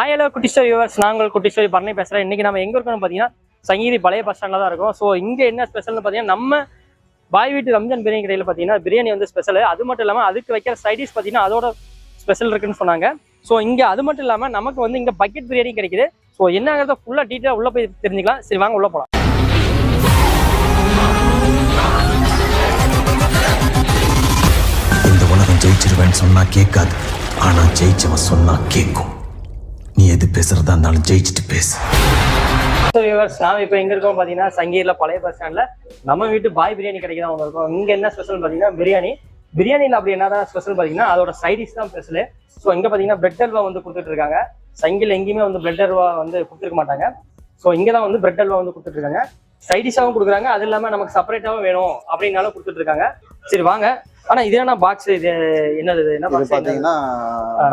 ஆயலோ குட்டி யூவர்ஸ் நாங்கள் குட்டிஸ்டோரி பண்ணி பேசுகிறேன் இன்றைக்கி நம்ம எங்கே இருக்கோம்னு பார்த்தீங்கன்னா சங்கீதி பழைய பஸ் ஸ்டாண்டில் தான் இருக்கும். ஸோ இங்கே என்ன ஸ்பெஷல்னு பார்த்தீங்கன்னா நம்ம பாய் வீட்டு ரம்ஜான் பிரியாணி கடையில் பார்த்தீங்கன்னா பிரியாணி வந்து ஸ்பெஷல் அது மட்டும் இல்லாமல் அதுக்கு வைக்கிற சைடிஷ் பார்த்தீங்கன்னா அதோட ஸ்பெஷல் இருக்குன்னு சொன்னாங்க. ஸோ இங்கே அது மட்டும் இல்லாமல் நமக்கு வந்து இங்கே பக்கெட் பிரியாணி கிடைக்குது. ஸோ என்னங்கிறத ஃபுல்லாக டீட்டெயிலாக உள்ளே போய் தெரிஞ்சுக்கலாம். சரி வாங்க உள்ளே போகலாம் இந்த உலகம் ஜெயிச்சிருவேன்னு சொன்னா கேட்காது. ஆனா ஜெயிச்சவன் சொன்னா கேட்கும். எது பேசுறதா இருந்தாலும் ஜெயிச்சுட்டு பேசு. ஸோ நாம இப்போ எங்கே இருக்கோம் பார்த்தீங்கன்னா சங்கீர்ல பழைய பஸ் ஸ்டாண்டில் நம்ம வீட்டு பாய் பிரியாணி கடைக்கு தான் இருக்கோம் இங்கே என்ன ஸ்பெஷல் பார்த்தீங்கன்னா பிரியாணி. பிரியாணியில் அப்படி என்னதான் ஸ்பெஷல் பார்த்தீங்கன்னா அதோட சைடிஷ் தான் ஸ்பெஷல் ஸோ இங்கே பார்த்தீங்கன்னா பிரெட் அல்வா வந்து கொடுத்துட்டு இருக்காங்க. சங்கில் எங்கேயுமே வந்து பிரெட் அல்வா வந்து கொடுத்துருக்க மாட்டாங்க. ஸோ இங்கே தான் வந்து பிரெட் அல்வா வந்து கொடுத்துட்டு இருக்காங்க. சைடிஷாகவும் கொடுக்குறாங்க. அது இல்லாமல் நமக்கு செப்பரேட்டாகவும் வேணும் அப்படின்னாலும் கொடுத்துட்டு இருக்காங்க. சரி வாங்க. ஆனால் இது என்ன பாக்ஸ் இது என்னது என்ன பாக்ஸ் பாத்தீங்கன்னா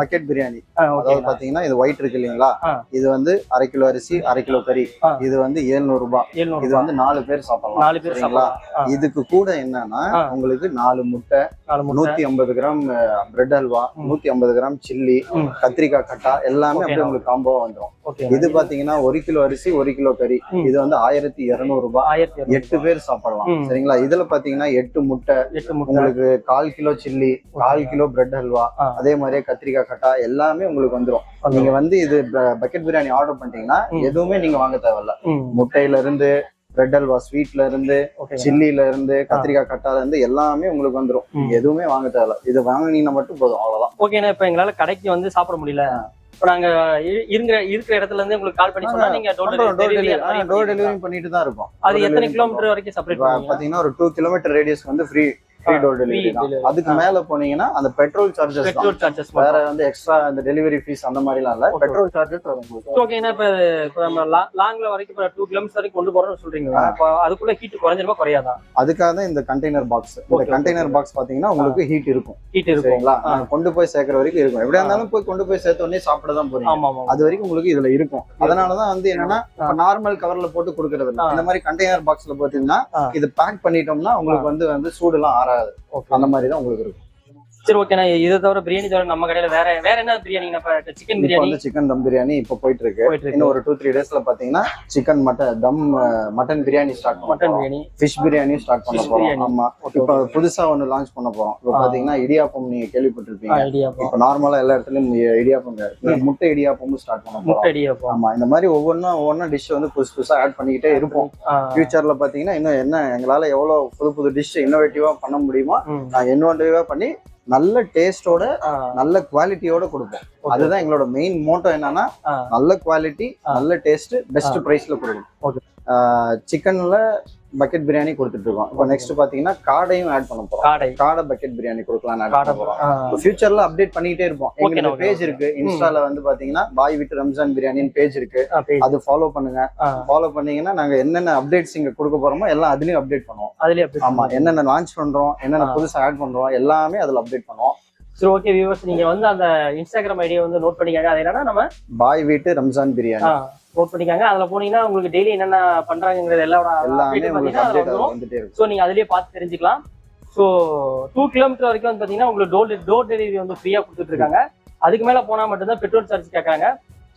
பக்கெட் பிரியாணி அதாவது பாத்தீங்கன்னா இது ஒயிட் இருக்கு இல்லைங்களா. இது வந்து அரை கிலோ அரிசி அரை கிலோ கறி. இது வந்து 700 ரூபாய். இது எழுநூறு வந்து நாலு பேர் சாப்பிடலாம். நாலு பேர் சரிங்களா? இதுக்கு கூட என்னன்னா. உங்களுக்கு நாலு முட்டை நூத்தி ஐம்பது கிராம் பிரெட் அல்வா. நூத்தி ஐம்பது கிராம் சில்லி. கத்திரிக்காய் கட்டா எல்லாமே அப்படியே உங்களுக்கு காம்போவா வந்துடும் இது பாத்தீங்கன்னா ஒரு கிலோ அரிசி ஒரு கிலோ கறி. இது வந்து ஆயிரத்தி இருநூறு ரூபாய். எட்டு பேர் சாப்பிடலாம். சரிங்களா? இதுல பாத்தீங்கன்னா எட்டு முட்டை எட்டு முட்டை. உங்களுக்கு கால் கிலோ சில்லி கால் கிலோ பிரெட் ஹல்வா ஆ. அதே மாதிரியே கத்திரிக்காய் கட்டா எல்லாமே உங்களுக்கு வந்துரும். நீங்க வந்து இது பக்கெட் பிரியாணி ஆர்டர் பண்ணிட்டீங்கன்னா. எதுவுமே நீங்க வாங்க தேவையில்ல. முட்டையில இருந்து பிரெட் ஹல்வா ஸ்வீட்ல இருந்து சில்லில இருந்து கத்திரிக்காய் கட்டால இருந்து எல்லாமே உங்களுக்கு வந்துரும். ம். நீங்க எதுவுமே வாங்க தேவையில்ல. இது வாங்குனீங்கன்னா மட்டும் போதும் அவ்வளவுதான். ஓகேண்ணா இப்போ எங்களால கடைக்கு வந்து சாப்பிட முடியல. இப்போ நாங்க இருக்கிற இருக்கிற இடத்துல இருந்து உங்களுக்கு கால் பண்ணி சொன்னா நீங்க door door delivery door delivery பண்ணிட்டு தான் இருக்கும். அது எத்தனை கிலோமீட்டர் வரைக்கும் செப்பரேட் பாத்தீங்கன்னா ஒரு டூ கிலோமீட்டர் ரேடியஸ் வந்து free free door delivery free தான். delivery. அதுக்கு. மேல போனீங்கன்னா அந்த பெட்ரோல் சார்ஜஸ் பெட்ரோல் சார்ஜஸ் வேற வந்து எக்ஸ்ட்ரா அந்த டெலிவரி ஃபீஸ் அந்த மாதிரிலாம் இல்ல. பெட்ரோல் சார்ஜஸ் வரும் உங்களுக்கு. ஓகேண்ணா இப்போ நம்ம லாங்ல வரைக்கும் இப்போ டூ கிலோமீட்டர் வரைக்கும் கொண்டு போறோம்னு சொல்றீங்க இப்போ அதுக்குள்ள ஹீட் குறைஞ்சிருமா குறையாதா? அதுக்காக தான் இந்த கண்டெய்னர் பாக்ஸ் இந்த கண்டெய்னர். பாக்ஸ் பாத்தீங்கன்னா உங்களுக்கு ஹீட் இருக்கும். ஹீட். நாங்க கொண்டு போய் சேர்க்கற வரைக்கும் இருக்கும். எப்படியா இருந்தாலும் போய் கொண்டு போய் சேர்த்த உடனே சாப்பிட தான் போறீங்க. அது வரைக்கும் உங்களுக்கு இதுல இருக்கும். அதனாலதான் வந்து என்னன்னா நார்மல் கவர்ல போட்டு கொடுக்கறது. இந்த மாதிரி கண்டெய்னர் பாக்ஸ்ல பாத்தீங்கன்னா ஆ. இது பேக் பண்ணிட்டோம்னா உங்களுக்கு வந்து வந்து சூடுலாம் ஆறாது. மாறாது அந்த மாதிரி தான் உங்களுக்கு இருக்கும். சரி ஓகேண்ணா இதை தவிர பிரியாணி தவிர நம்ம கடையில வேற வேற என்ன பிரியாணி சிக்கன் பிரியாணி வந்து சிக்கன் தம் பிரியாணி இப்போ போயிட்டு இருக்கு இன்னும் ஒரு டூ த்ரீ டேஸ்ல பாத்தீங்கன்னா chicken mutton dum mutton biryani start mutton biryani. Fish biryani start பண்ண போறோம். ஆமா. இப்போ புதுசா ஒன்னு லான்ச் பண்ண போறோம். இப்போ. பாத்தீங்கன்னா இடியாப்பம் நீங்க கேள்விப்பட்டிருப்பீங்க. இப்போ நார்மலா எல்லா இடத்துலயும் இடியாப்பம் முட்டை இடியாப்பமும் ஸ்டார்ட் பண்ண போறோம். முட்டை இடியாப்பம். ஆமா. இந்த மாதிரி ஒவ்வொன்றும் ஒவ்வொன்றும் டிஷ் வந்து புதுசு புதுசா ஆட் பண்ணிக்கிட்டே இருப்போம். ஃபியூச்சர்ல பாத்தீங்கன்னா இன்னும் என்ன எங்களால எவ்வளவு புது புது டிஷ் இன்னோவேட்டிவா பண்ண முடியுமோ. நாங்க இன்னோவேட்டிவா பண்ணி நல்ல டேஸ்டோட. நல்ல குவாலிட்டியோட கொடுப்போம். அதுதான் எங்களோட மெயின் மோட்டோ என்னன்னா. நல்ல குவாலிட்டி. நல்ல டேஸ்ட் பெஸ்ட் பிரைஸ்ல Okay. கொடுக்கணும் சிக்கன்ல பக்கெட் பிரியாணி கொடுத்துட்டு இருக்கோம் இப்போ நெக்ஸ்ட் பாத்தீங்கன்னா காடையும் ஆட் பண்ண போறோம். காடை. காடை பக்கெட் பிரியாணி கொடுக்கலாம் காடை போறோம். ஃபியூச்சர்ல அப்டேட் பண்ணிட்டே இருப்போம். Okay, page. இருக்கு. இன்ஸ்டால வந்து பாத்தீங்கன்னா பாய் விட்டு ரம்ஜான் பிரியாணின்னு பேஜ் இருக்கு. அது ஃபாலோ பண்ணுங்க. ஃபாலோ பண்ணீங்கன்னா நாங்க என்னென்ன அப்டேட்ஸ் இங்க கொடுக்க போறோமோ எல்லாம் அதுலயும் அப்டேட் பண்ணுவோம். அதுலயே அப்படி ஆமா என்னென்ன லான்ச் பண்றோம் என்னென்ன. புதுசா ஆட் பண்றோம் எல்லாமே அதுல அப்டேட் பண்ணுவோம். சரி ஓகே வியூவர்ஸ் நீங்க வந்து அந்த இன்ஸ்டாகிராம் ஐடியை வந்து நோட் பண்ணிக்காங்க அது என்னன்னா நம்ம பாய் வீட்டு ரம்ஜான் பிரியாணி நோட் பண்ணிக்காங்க. அதுல போனீங்கன்னா உங்களுக்கு டெய்லி என்னென்ன பண்றாங்கிறது எல்லாரோட ஸோ நீங்க அதுலயே பார்த்து தெரிஞ்சுக்கலாம். ஸோ டூ கிலோமீட்டர் வரைக்கும் வந்து பாத்தீங்கன்னா உங்களுக்கு டோர் டோர் டெலிவரி வந்து ஃப்ரீயா கொடுத்துட்டு இருக்காங்க. அதுக்கு மேல போனா மட்டும்தான் பெட்ரோல் சார்ஜ் கேட்கறாங்க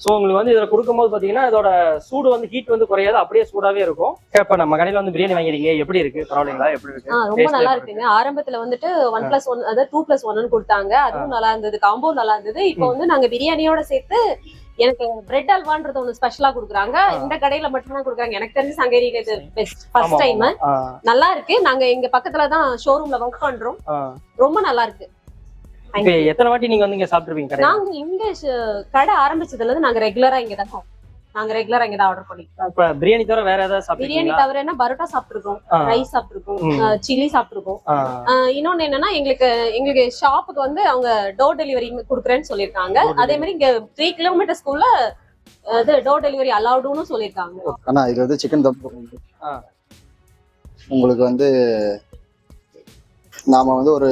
ஸோ உங்களுக்கு வந்து இதுல கொடுக்கும்போது பாத்தீங்கன்னா இதோட சூடு வந்து ஹீட் வந்து குறையாது அப்படியே சூடாவே இருக்கும். இப்ப நம்ம கடையில வந்து பிரியாணி வாங்கிருக்கீங்க எப்படி இருக்கு? பரவாயில்லைங்களா? எப்படி இருக்கு? ரொம்ப நல்லா இருக்குங்க. ஆரம்பத்துல வந்துட்டு ஒன் பிளஸ் ஒன் அதாவது டூ பிளஸ் ஒன்னு கொடுத்தாங்க. அதுவும் நல்லா இருந்தது. காம்போ நல்லா இருந்தது. இப்போ வந்து நாங்க பிரியாணியோட சேர்த்து எனக்கு பிரெட் அல்வான்றது ஒண்ணு ஸ்பெஷலா கொடுக்குறாங்க. இந்த கடையில மட்டும் தான் கொடுக்குறாங்க. எனக்கு தெரிஞ்சு சங்கேரியில இது பெஸ்ட் ஃபர்ஸ்ட் டைம் நல்லா இருக்கு. நாங்க எங்க பக்கத்துல தான் ஷோரூம்ல ஒர்க் பண்றோம். ரொம்ப நல்லா இருக்கு. எத்தனை வாட்டி நீங்க வந்து இங்க சாப்பிட்டுருப்பீங்க நாங்க இங்க கடை ஆரம்பிச்சதுல இருந்து நாங்க ரெகுலரா இங்க தான். நாங்க ரெகுலரா இங்க தான் ஆர்டர் பண்ணிக்கிறோம் இப்ப பிரியாணி தவிர வேற ஏதாவது பிரியாணி தவிர என்ன பரோட்டா சாப்பிட்டுருக்கோம் ரைஸ் சாப்பிட்டுருக்கோம். சில்லி சாப்பிட்டுருக்கோம். இன்னொன்னு என்னன்னா எங்களுக்கு எங்களுக்கு ஷாப்புக்கு வந்து அவங்க டோர் டெலிவரி கொடுக்குறேன்னு சொல்லியிருக்காங்க. Delivery. அதே மாதிரி இங்க த்ரீ கிலோமீட்டர்ஸ்குள்ள இது டோர் டெலிவரி அலௌடுன்னு சொல்லியிருக்காங்க. ஆனா இது வந்து சிக்கன் தம். உங்களுக்கு வந்து நாம வந்து ஒரு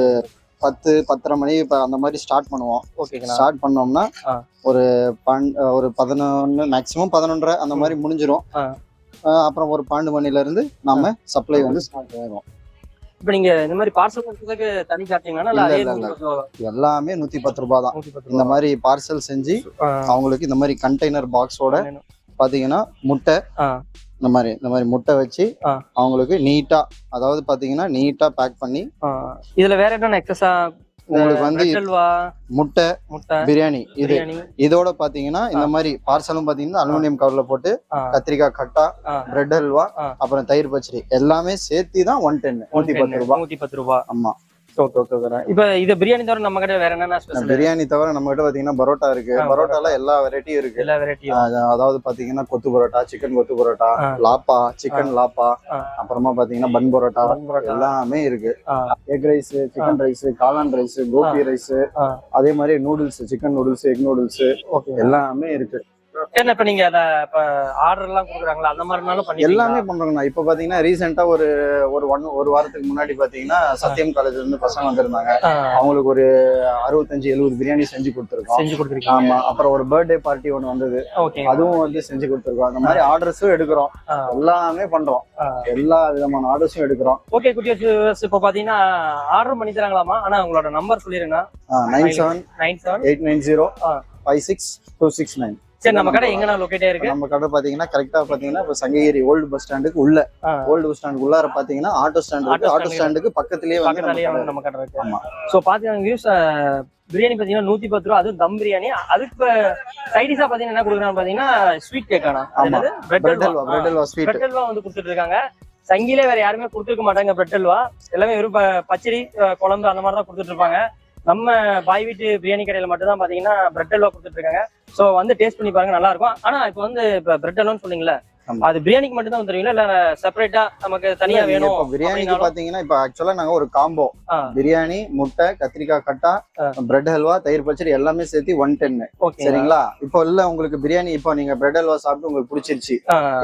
பத்து பத்தரை மணி இப்ப அந்த மாதிரி ஸ்டார்ட் பண்ணுவோம். ஓகேங்களா ஸ்டார்ட் பண்ணோம்னா. ஒரு பன் ஒரு பதினொன்னு மேக்ஸிமம் பதினொன்றரை அந்த மாதிரி. ஆ, அப்புறம் ஒரு பன்னெண்டு மணில இருந்து நாம சப்ளை வந்து ஸ்டார்ட் ஆகும் இப்போ நீங்க இந்த மாதிரி பார்சல் கொடுத்ததுக்கு தனி ரூபா எல்லாமே நூத்தி பத்து ரூபாய் தான். இந்த மாதிரி பார்சல் செஞ்சு அவங்களுக்கு இந்த மாதிரி கண்டெய்னர். பாக்ஸோட பாத்தீங்கன்னா முட்டை. இந்த மாதிரி இந்த மாதிரி முட்டை வச்சு. அவங்களுக்கு நீட்டா அதாவது பாத்தீங்கன்னா நீட்டா பேக் பண்ணி. இதுல வேற என்னென்ன எக்ஸஸா உங்களுக்கு வந்து முட்டை முட்டை பிரியாணி இது இதோட பாத்தீங்கன்னா இந்த மாதிரி பார்சலும் பாத்தீங்கன்னா அலுமினியம் கவர்ல போட்டு கத்திரிக்காய் கட்டா. பிரெட் அல்வா. அப்புறம் தயிர் பச்சடி எல்லாமே சேர்த்து தான் ஒன் டென் நூத்தி பத்து ரூபாய் நூத்தி பத்து ரூபா ஆமா ஓகே ஓகே ஓகே. இப்போ இது பிரியாணி தவிர நம்ம கிட்ட வேற என்னென்ன ஸ்பெஷல் பிரியாணி தவிர நம்ம கிட்ட பாத்தீங்கன்னா பரோட்டா இருக்கு. பரோட்டால எல்லா வெரைட்டியும் இருக்கு. எல்லா வெரைட்டியும் அதாவது பாத்தீங்கன்னா கொத்து பரோட்டா சிக்கன் கொத்து பரோட்டா. லாப்பா சிக்கன் லாப்பா. அப்புறமா பாத்தீங்கன்னா பன் பரோட்டா எல்லாமே இருக்கு. எக் ரைஸ் சிக்கன் ரைஸ் காளான் ரைஸ் கோபி ரைஸ். அதே மாதிரி noodles chicken noodles egg noodles எல்லாமே இருக்கு. என்ன இப்ப நீங்க ஆர்டர் எல்லாம் கொடுக்குறாங்களா? அந்த மாதிரினாலும் பண்ணி எல்லாமே பண்றோங்கண்ணா. இப்ப பாத்தீங்கன்னா ரீசெண்டா ஒரு ஒரு ஒன் ஒரு வாரத்துக்கு முன்னாடி பாத்தீங்கன்னா சத்தியம் காலேஜ்ல இருந்து பசங்க வந்திருந்தாங்க. அவங்களுக்கு ஒரு அறுபத்தஞ்சு எழுபது பிரியாணி செஞ்சு கொடுத்துருக்கோம். செஞ்சு கொடுத்துருக்கீங்க. ஆமா. அப்புறம் ஒரு பர்த்டே பார்ட்டி ஒன்று வந்தது. அதுவும் வந்து செஞ்சு கொடுத்துருக்கோம். அந்த மாதிரி ஆர்டர்ஸும் எடுக்கிறோம். எல்லாமே பண்றோம். எல்லா விதமான ஆர்டர்ஸும் எடுக்கிறோம். ஓகே குட்டி வச்சு இப்போ பாத்தீங்கன்னா ஆர்டர் பண்ணி தராங்களாமா ஆனா உங்களோட நம்பர் சொல்லிருங்க. Nine seven nine seven eight nine zero. Five six two six nine சரி நம்ம கடை எங்கண்ணா லொக்கேட்டே இருக்கு? நம்ம கடை பாத்தீங்கன்னா கரெக்டா பாத்தீங்கன்னா இப்போ சங்ககிரி ஓல்டு பஸ் ஸ்டாண்டுக்கு உள்ள. ஓல்டு பஸ் ஸ்டாண்டுக்கு உள்ளார பாத்தீங்கன்னா ஆட்டோ ஸ்டாண்ட் இருக்கு. ஆட்டோ ஸ்டாண்டுக்கு பக்கத்துலயே வந்து நம்ம கடை இருக்கு. ஆமா. சோ பாத்தீங்கன்னா வியூஸ் பிரியாணி பாத்தீங்கன்னா நூத்தி பத்து ரூபா. அதுவும் தம் பிரியாணி. அதுக்கு சைடிஷா பாத்தீங்கன்னா என்ன கொடுக்குறாங்க பாத்தீங்கன்னா sweet கேக்கானா. Bread halwa. Bread halwa sweet bread halwa வந்து கொடுத்துட்டு இருக்காங்க சங்கிலே வேற யாருமே கொடுத்துருக்க மாட்டாங்க பிரெட் அல்வா. எல்லாமே வெறும் பச்சடி குழம்பு அந்த மாதிரி தான் கொடுத்துட்டு இருப்பாங்க நம்ம பாய் வீட்டு பிரியாணி கடையில மட்டும் தான் பாத்தீங்கன்னா பிரெட் அல்வா கொடுத்துட்டு இருக்காங்க. சோ வந்து டேஸ்ட் பண்ணி பாருங்க நல்லா இருக்கும். ஆனா இப்போ வந்து இப்ப பிரெட் அல்வான்னு சொன்னீங்களே அது பிரியாணிக்கு மட்டும் தான் தருவீங்களா இல்ல செப்பரேட்டா நமக்கு தனியா வேணும் இப்போ பிரியாணிக்கு? பாத்தீங்கன்னா இப்போ ஆக்சுவலா நாங்க ஒரு காம்போ. பிரியாணி முட்டை கத்திரிக்காய் கட்டா பிரெட் ஹல்வா தயிர் பச்சடி எல்லாமே சேர்த்து ஒன் டென் சரிங்களா? இப்போ இல்ல உங்களுக்கு பிரியாணி இப்போ நீங்க பிரெட் ஹல்வா சாப்பிட்டு உங்களுக்கு பிடிச்சிருச்சு.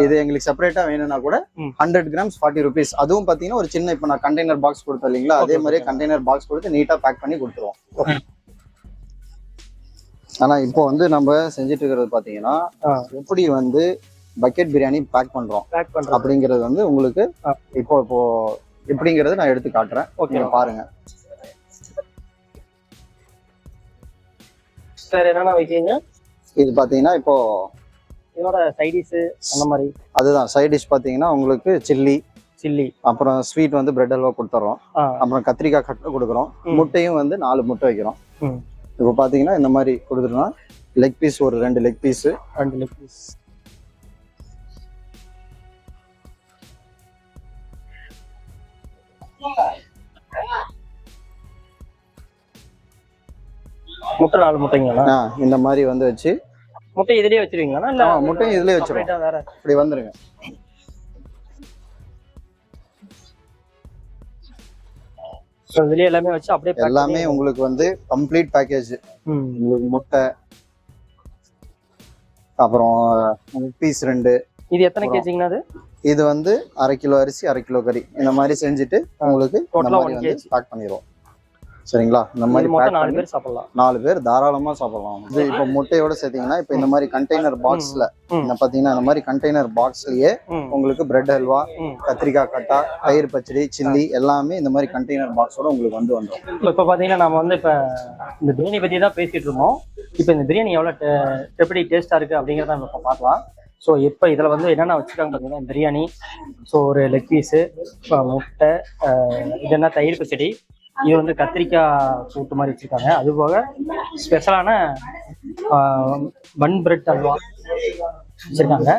இது எங்களுக்கு செப்பரேட்டா வேணும்னா கூட. ஹண்ட்ரட் கிராம்ஸ் ஃபார்ட்டி ருபீஸ் அதுவும் பாத்தீங்கன்னா ஒரு சின்ன இப்போ நான் கண்டெய்னர் பாக்ஸ் கொடுத்தேன் இல்லைங்களா? அதே மாதிரி. கண்டெய்னர் பாக்ஸ் கொடுத்து நீட்டா பேக் பண்ணி கொடுத்துருவோம். ஆனா இப்போ வந்து நம்ம செஞ்சுட்டு இருக்கிறது பாத்தீங்கன்னா. எப்படி வந்து பக்கெட் பிரியாணி பேக் பண்றோம். பேக் பண்றோம். அப்படிங்கிறது வந்து உங்களுக்கு. இப்போ இப்போ எப்படிங்கறத நான் எடுத்து காட்டுறேன். ஓகே பாருங்க. சார் என்னென்ன வைக்கீங்க இது பாத்தீங்கன்னா இப்போ இதோட சைடிஸ் அந்த மாதிரி. அதுதான். சைட் டிஷ் பாத்தீங்கன்னா உங்களுக்கு சில்லி சில்லி அப்புறம் ஸ்வீட் வந்து பிரெட் அல்வா கொடுத்துறோம். அப்புறம் கத்திரிக்காய் கட்டை கொடுக்குறோம். முட்டையும் வந்து நாலு முட்டை வைக்கிறோம். இப்போ பாத்தீங்கன்னா இந்த மாதிரி கொடுத்துட்டோம்னா லெக் பீஸ் ஒரு ரெண்டு லெக் பீஸ் ரெண்டு லெக் பீஸ் முட்டை நாலு முட்டைங்களா? இந்த மாதிரி வந்து வச்சு. முட்டை இதுலயே வச்சிருவீங்களா? இல்ல ஆ, முட்டையும் இதுலயே வச்சிருவோம். ஆ இப்படி வந்துருங்க. இதுலயே எல்லாமே வச்சு அப்படியே எல்லாமே உங்களுக்கு வந்து கம்ப்ளீட் பேக்கேஜ். உங்களுக்கு முட்டை அப்புறம் பீஸ் ரெண்டு. இது எத்தனை கேஜிங்கண்ணா அது? இது வந்து அரை கிலோ அரிசி அரை கிலோ கறி இந்த மாதிரி செஞ்சுட்டு உங்களுக்கு வந்து. பேக் பண்ணிடுவோம் சரிங்களா இந்த மாதிரி நாலு பேர் சாப்பிடலாம் நாலு பேர் தாராளமா சாப்பிடலாம் இது இப்போ முட்டையோட சேர்த்தீங்கன்னா இப்போ இந்த மாதிரி கண்டெய்னர் பாக்ஸ்ல. இந்த பாத்தீங்கன்னா இந்த மாதிரி கண்டெய்னர் பாக்ஸ்லயே. உங்களுக்கு பிரெட் ஹல்வா ம். கத்திரிக்காய் கட்டா தயிர் பச்சடி சில்லி எல்லாமே இந்த மாதிரி கண்டெய்னர் பாக்ஸோட உங்களுக்கு வந்து வந்துடும் இப்போ பாத்தீங்கன்னா நம்ம வந்து இப்ப இந்த பிரியாணி பத்தி தான் பேசிட்டு இருந்தோம் இப்போ இந்த பிரியாணி எவ்வளவு எப்படி டேஸ்டா இருக்கு அப்படிங்கறத நம்ம இப்போ பார்க்கலாம் ஸோ இப்போ இதில் வந்து என்னென்ன வச்சுருக்காங்க பார்த்தீங்கன்னா பிரியாணி ஸோ ஒரு லெக் பீஸு முட்டை இது என்ன தயிர் பச்சடி இது வந்து கத்திரிக்காய் கூட்டு மாதிரி வச்சுருக்காங்க. அது போக ஸ்பெஷலான பன் பிரெட் அல்வா வச்சுருக்காங்க.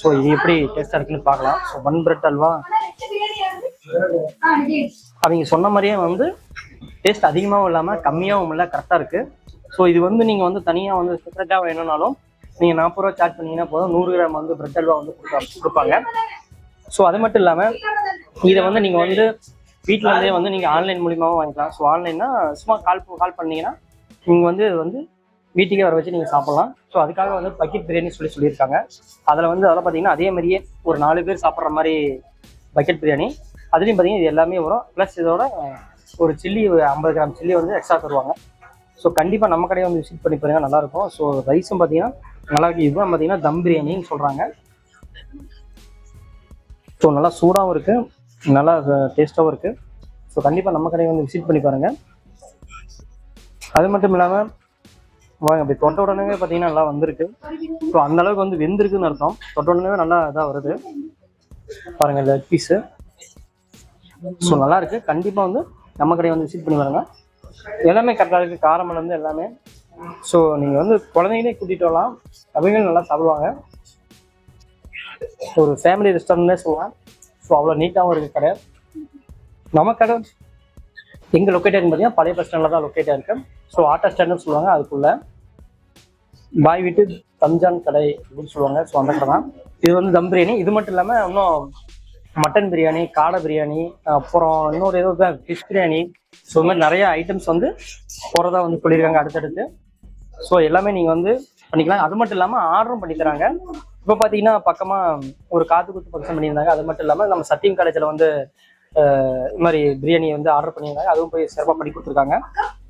ஸோ இது எப்படி டேஸ்டாக இருக்குன்னு பார்க்கலாம். ஸோ பன் பிரெட் அல்வா அவங்க சொன்ன மாதிரியே வந்து டேஸ்ட் அதிகமாகவும் இல்லாமல் கம்மியாகவும் இல்லை கரெக்டாக இருக்குது ஸோ இது வந்து நீங்கள் வந்து தனியாக வந்து செப்பரேட்டாக வேணும்னாலும் நீங்கள் நாற்பது ரூபா சார்ஜ் பண்ணீங்கன்னா போதும். நூறு கிராம் வந்து பிரெட் அல்வா வந்து கொடுப்பாங்க. ஸோ அது மட்டும் இல்லாமல் இதை வந்து நீங்கள் வந்து வீட்டில் இருந்தே வந்து நீங்கள் ஆன்லைன் மூலியமாகவும் வாங்கிக்கலாம். ஸோ ஆன்லைன்னா சும்மா கால் கால் பண்ணீங்கன்னா நீங்கள் வந்து வந்து வீட்டுக்கே வர வச்சு நீங்கள் சாப்பிட்லாம். ஸோ அதுக்காக வந்து பக்கெட் பிரியாணி சொல்லி சொல்லியிருக்காங்க. அதில் வந்து அதெல்லாம் பார்த்தீங்கன்னா அதே மாதிரியே ஒரு நாலு பேர் சாப்பிட்ற மாதிரி பக்கெட் பிரியாணி அதுலேயும் பார்த்தீங்கன்னா இது எல்லாமே வரும். ப்ளஸ் இதோட ஒரு சில்லி ஐம்பது கிராம் சில்லி வந்து எக்ஸ்ட்ரா தருவாங்க. ஸோ கண்டிப்பாக நம்ம கடையை வந்து விசிட் பண்ணி பாருங்க நல்லாயிருக்கும் ஸோ ரைஸும் பார்த்தீங்கன்னா நல்லா இருக்கு இதுதான் பார்த்தீங்கன்னா தம் பிரியாணின்னு சொல்கிறாங்க ஸோ நல்லா சூடாகவும் இருக்குது நல்லா டேஸ்ட்டாகவும் இருக்குது ஸோ கண்டிப்பாக நம்ம கடையை வந்து விசிட் பண்ணி பாருங்க. அது மட்டும் இல்லாமல் வாங்க அப்படி தொட்ட உடனே பார்த்தீங்கன்னா நல்லா வந்திருக்கு. ஸோ அந்த அளவுக்கு வந்து வெந்திருக்குன்னு அர்த்தம். தொட்ட உடனே நல்லா இதாக வருது. பாருங்க இந்த பீஸு ஸோ நல்லா இருக்கு. கண்டிப்பாக வந்து நம்ம கடையை வந்து விசிட் பண்ணி பாருங்க. எல்லாமே கரெக்டாக இருக்கு. காரமலேருந்து எல்லாமே. ஸோ நீங்கள் வந்து குழந்தைங்களே கூட்டிகிட்டு வரலாம். அவங்களும் நல்லா சாப்பிடுவாங்க. ஒரு ஃபேமிலி ரெஸ்டாரண்ட்னே சொல்லலாம். ஸோ அவ்வளோ நீட்டாகவும் இருக்குது கடை. நம்ம கடை எங்கே லொக்கேட் பார்த்தீங்கன்னா பழைய பஸ் ஸ்டாண்டில் தான் லொக்கேட்டாக இருக்குது ஸோ ஆட்டோ ஸ்டாண்டுன்னு சொல்லுவாங்க அதுக்குள்ளே பாய் வீட்டு தம்ஜான் கடை அப்படின்னு சொல்லுவாங்க. ஸோ அந்த கடை தான். இது வந்து தம் பிரியாணி. இது மட்டும் இல்லாமல் இன்னும் மட்டன் பிரியாணி காடை பிரியாணி அப்புறம் இன்னொரு ஏதோ ஃபிஷ் பிரியாணி. ஸோ இது மாதிரி நிறைய ஐட்டம்ஸ் வந்து போகிறதா வந்து சொல்லியிருக்காங்க அடுத்தடுத்து. ஸோ எல்லாமே நீங்கள் வந்து பண்ணிக்கலாம். அது மட்டும் இல்லாமல் ஆர்டரும் பண்ணி தராங்க. இப்போ பார்த்தீங்கன்னா பக்கமாக ஒரு காது குத்து ஃபங்க்ஷன் பண்ணியிருந்தாங்க. அது மட்டும் இல்லாமல் நம்ம சத்தியம் காலேஜில் வந்து இது மாதிரி பிரியாணி வந்து ஆர்டர் பண்ணியிருந்தாங்க. அதுவும் போய் சிறப்பாக பண்ணி கொடுத்துருக்காங்க.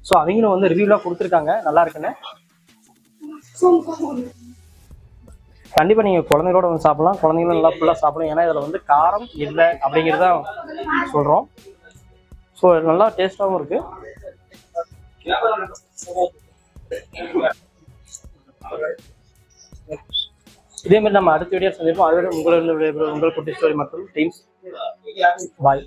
ஸோ அவங்களும் வந்து ரிவ்யூலாம் கொடுத்துருக்காங்க. நல்லா இருக்குன்னு. கண்டிப்பாக நீங்கள் குழந்தைகளோட வந்து சாப்பிடலாம். குழந்தைங்களும் நல்லா ஃபுல்லாக சாப்பிடலாம் ஏன்னா இதில் வந்து காரம் இல்லை அப்படிங்கிறத சொல்கிறோம் ஸோ நல்லா டேஸ்ட்டாகவும் இருக்குது இதே மாதிரி நம்ம அடுத்த வீடியோ சந்திப்போம். அதோட உங்களோட உங்கள் குட்டி ஸ்டோரி மற்றும் டீம்ஸ் பாய்